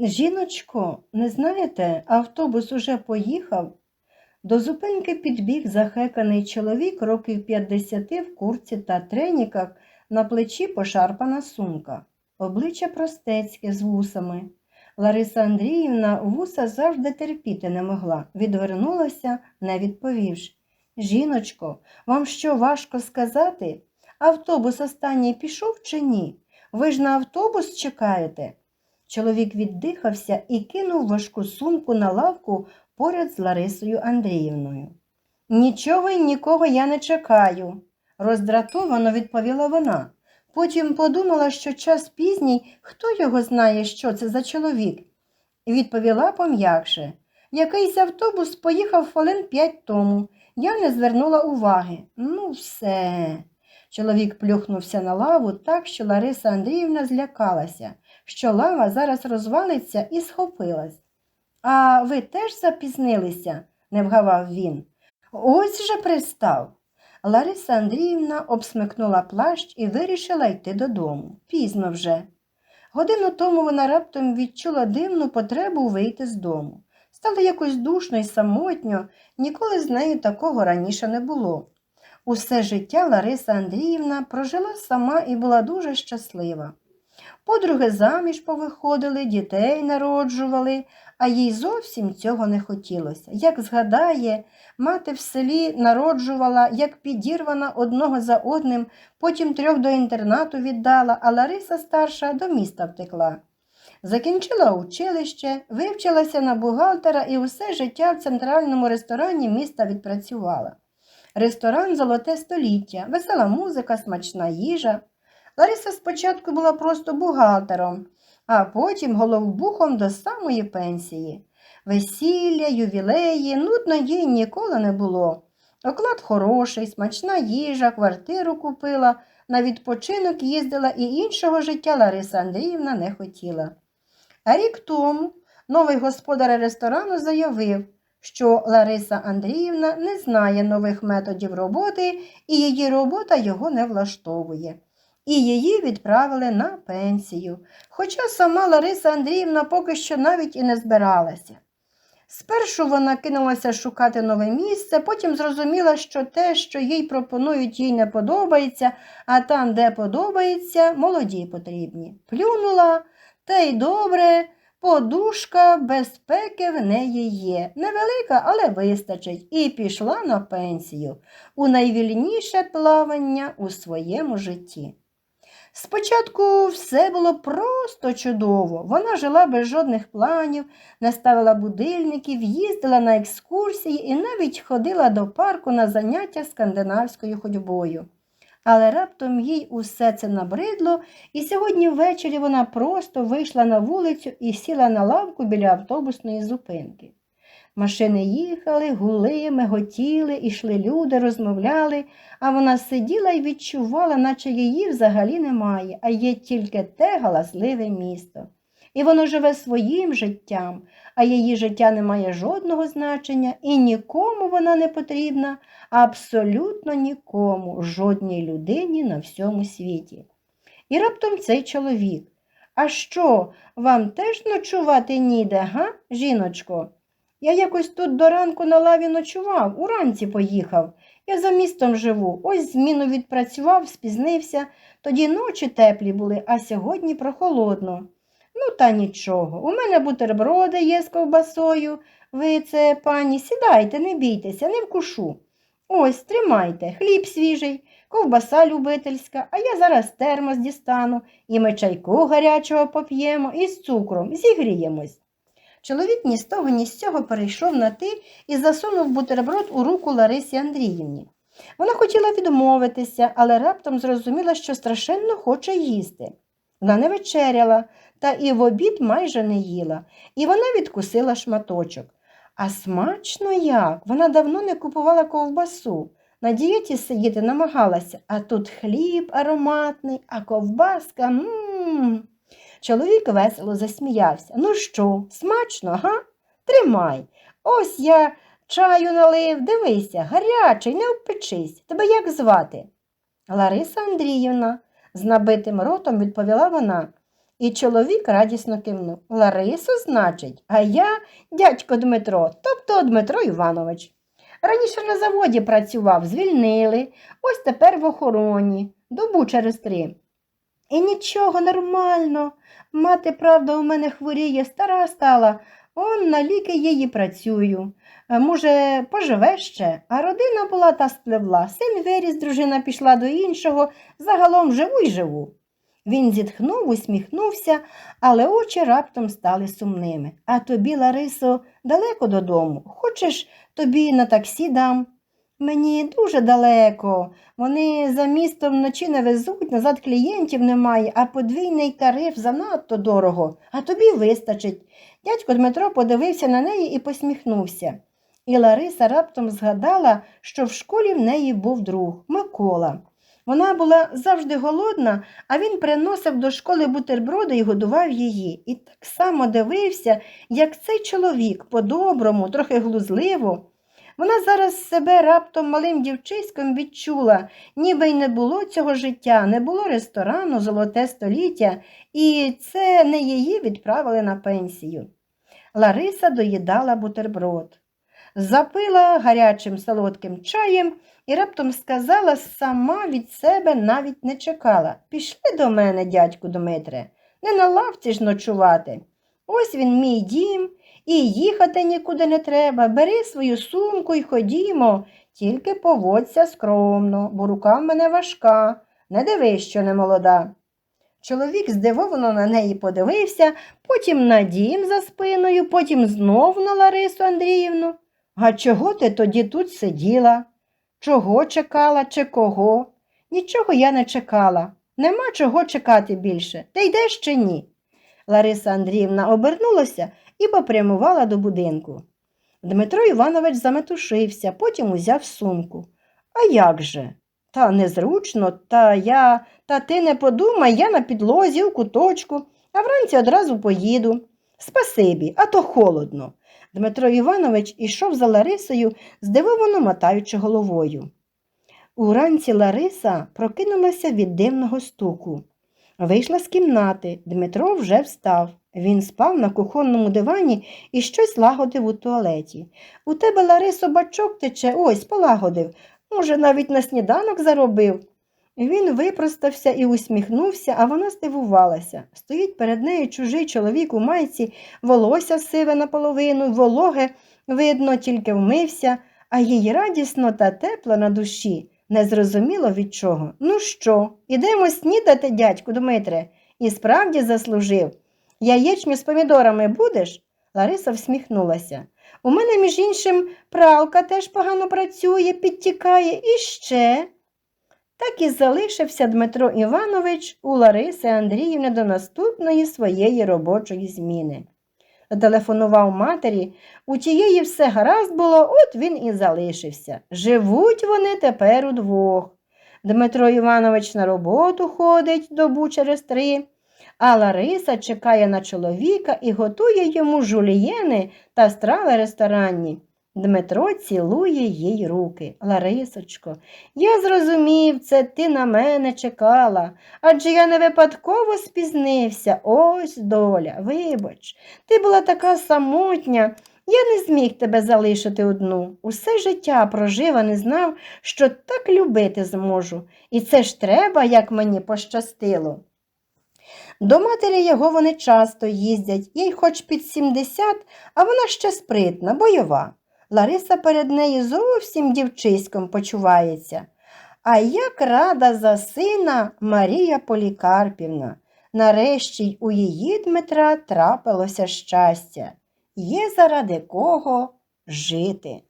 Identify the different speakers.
Speaker 1: Жіночко, не знаєте, автобус уже поїхав. До зупинки підбіг захеканий чоловік років 50 в курці та треніках, на плечі пошарпана сумка, обличчя простецьке з вусами. Лариса Андріївна вуса завжди терпіти не могла, відвернулася, не відповівши. Жіночко, вам що важко сказати? Автобус останній пішов чи ні? Ви ж на автобус чекаєте? Чоловік віддихався і кинув важку сумку на лавку поряд з Ларисою Андріївною. Нічого й нікого я не чекаю, роздратовано відповіла вона. Потім подумала, що час пізній, хто його знає, що це за чоловік, і відповіла пом'якше. Якийсь автобус поїхав хвилин п'ять тому. Я не звернула уваги. Ну, все. Чоловік плюхнувся на лаву так, що Лариса Андріївна злякалася, що лава зараз розвалиться і схопилась. А ви теж запізнилися? не вгавав він. Ось же пристав. Лариса Андріївна обсмикнула плащ і вирішила йти додому. Пізно вже. Годину тому вона раптом відчула дивну потребу вийти з дому. Стало якось душно і самотньо, ніколи з нею такого раніше не було. Усе життя Лариса Андріївна прожила сама і була дуже щаслива. Подруги заміж повиходили, дітей народжували, а їй зовсім цього не хотілося. Як згадає, мати в селі народжувала, як підірвана одного за одним, потім трьох до інтернату віддала, а Лариса старша до міста втекла. Закінчила училище, вивчилася на бухгалтера і усе життя в центральному ресторані міста відпрацювала. Ресторан Золоте століття, весела музика, смачна їжа. Лариса спочатку була просто бухгалтером, а потім головбухом до самої пенсії. Весілля, ювілеї, нудно їй ніколи не було. Оклад хороший, смачна їжа, квартиру купила, на відпочинок їздила і іншого життя Лариса Андріївна не хотіла. А рік тому новий господар ресторану заявив, що Лариса Андріївна не знає нових методів роботи і її робота його не влаштовує. І її відправили на пенсію, хоча сама Лариса Андріївна поки що навіть і не збиралася. Спершу вона кинулася шукати нове місце, потім зрозуміла, що те, що їй пропонують, їй не подобається, а там, де подобається, молоді потрібні. Плюнула, та й добре, подушка безпеки в неї є. Невелика, але вистачить, і пішла на пенсію у найвільніше плавання у своєму житті. Спочатку все було просто чудово. Вона жила без жодних планів, не ставила будильників, їздила на екскурсії і навіть ходила до парку на заняття скандинавською ходьбою. Але раптом їй усе це набридло, і сьогодні ввечері вона просто вийшла на вулицю і сіла на лавку біля автобусної зупинки. Машини їхали, гули, миготіли, ішли люди, розмовляли, а вона сиділа і відчувала, наче її взагалі немає, а є тільки те галасливе місто. І воно живе своїм життям, а її життя не має жодного значення, і нікому вона не потрібна, абсолютно нікому, жодній людині на всьому світі. І раптом цей чоловік. А що, вам теж ночувати ніде, га, жіночко? Я якось тут до ранку на лаві ночував, уранці поїхав. Я за містом живу, ось зміну відпрацював, спізнився. Тоді ночі теплі були, а сьогодні прохолодно. Ну, та нічого. У мене бутерброди є з ковбасою. Ви це, пані, сідайте, не бійтеся, не вкушу. Ось, тримайте, хліб свіжий, ковбаса любительська, а я зараз термос дістану, і ми чайку гарячого поп'ємо із цукром, зігріємось. Чоловік ні з того, ні з цього перейшов на ти і засунув бутерброд у руку Ларисі Андріївні. Вона хотіла відмовитися, але раптом зрозуміла, що страшенно хоче їсти. Вона не вечеряла, та і в обід майже не їла, і вона відкусила шматочок. А смачно як? Вона давно не купувала ковбасу. На дієті сидіти намагалася, а тут хліб ароматний, а ковбаска. М-м-м. Чоловік весело засміявся. Ну що, смачно, га? Тримай. Ось я чаю налив, дивися, гарячий, не впечись. Тебе як звати? Лариса Андріївна, з набитим ротом відповіла вона. І чоловік радісно кивнув. Ларису, значить, а я дядько Дмитро, тобто Дмитро Іванович. Раніше на заводі працював, звільнили, ось тепер в охороні, добу через три. І нічого, нормально. Мати, правда, у мене хворіє, стара стала, он на ліки її працюю. Е, Може, поживе ще, а родина була та спливла. Син виріс, дружина пішла до іншого, загалом живу й живу. Він зітхнув, усміхнувся, але очі раптом стали сумними. А тобі, Ларисо, далеко додому. Хочеш, тобі на таксі дам? Мені дуже далеко. Вони за містом вночі не везуть, назад клієнтів немає, а подвійний тариф занадто дорого, а тобі вистачить. Дядько Дмитро подивився на неї і посміхнувся. І Лариса раптом згадала, що в школі в неї був друг Микола. Вона була завжди голодна, а він приносив до школи бутерброди і годував її. І так само дивився, як цей чоловік, по-доброму, трохи глузливо. Вона зараз себе раптом малим дівчиськом відчула, ніби й не було цього життя, не було ресторану, золоте століття, і це не її відправили на пенсію. Лариса доїдала бутерброд, запила гарячим солодким чаєм і раптом сказала сама від себе навіть не чекала. Пішли до мене, дядьку Дмитре, не на лавці ж ночувати. Ось він мій дім, і їхати нікуди не треба. Бери свою сумку і ходімо, тільки поводься скромно, бо рука в мене важка. Не дивись, що не молода. Чоловік здивовано на неї подивився, потім на дім за спиною, потім знов на Ларису Андріївну. А чого ти тоді тут сиділа? Чого чекала чи кого? Нічого я не чекала. Нема чого чекати більше. Ти йдеш чи ні? Лариса Андріївна обернулася і попрямувала до будинку. Дмитро Іванович заметушився, потім узяв сумку. А як же? Та незручно, та я, та ти не подумай, я на підлозі у куточку, а вранці одразу поїду. Спасибі, а то холодно. Дмитро Іванович ішов за Ларисою, здивовано мотаючи головою. Уранці Лариса прокинулася від дивного стуку. Вийшла з кімнати. Дмитро вже встав. Він спав на кухонному дивані і щось лагодив у туалеті. У тебе, Ларисо, бачок тече, ось полагодив. Може, навіть на сніданок заробив. Він випростався і усміхнувся, а вона здивувалася. Стоїть перед нею чужий чоловік у майці, волосся сиве наполовину, вологе, видно, тільки вмився, а їй радісно та тепло на душі. Незрозуміло від чого. Ну що, ідемо снідати, дядьку Дмитре, і справді заслужив. Яєчню з помідорами будеш? Лариса всміхнулася. У мене, між іншим, пралка теж погано працює, підтікає і ще. Так і залишився Дмитро Іванович у Лариси Андріївни до наступної своєї робочої зміни. Телефонував матері, у тієї все гаразд було, от він і залишився. Живуть вони тепер удвох. Дмитро Іванович на роботу ходить добу через три, а Лариса чекає на чоловіка і готує йому жулієни та страви ресторанні. Дмитро цілує їй руки. Ларисочко, я зрозумів, це ти на мене чекала, адже я не випадково спізнився. Ось доля, вибач, ти була така самотня, я не зміг тебе залишити одну. Усе життя прожив, а не знав, що так любити зможу. І це ж треба, як мені пощастило. До матері його вони часто їздять, їй хоч під 70, а вона ще спритна, бойова. Лариса перед нею зовсім дівчиськом почувається. А як рада за сина Марія Полікарпівна. Нарешті й у її Дмитра трапилося щастя. Є заради кого жити.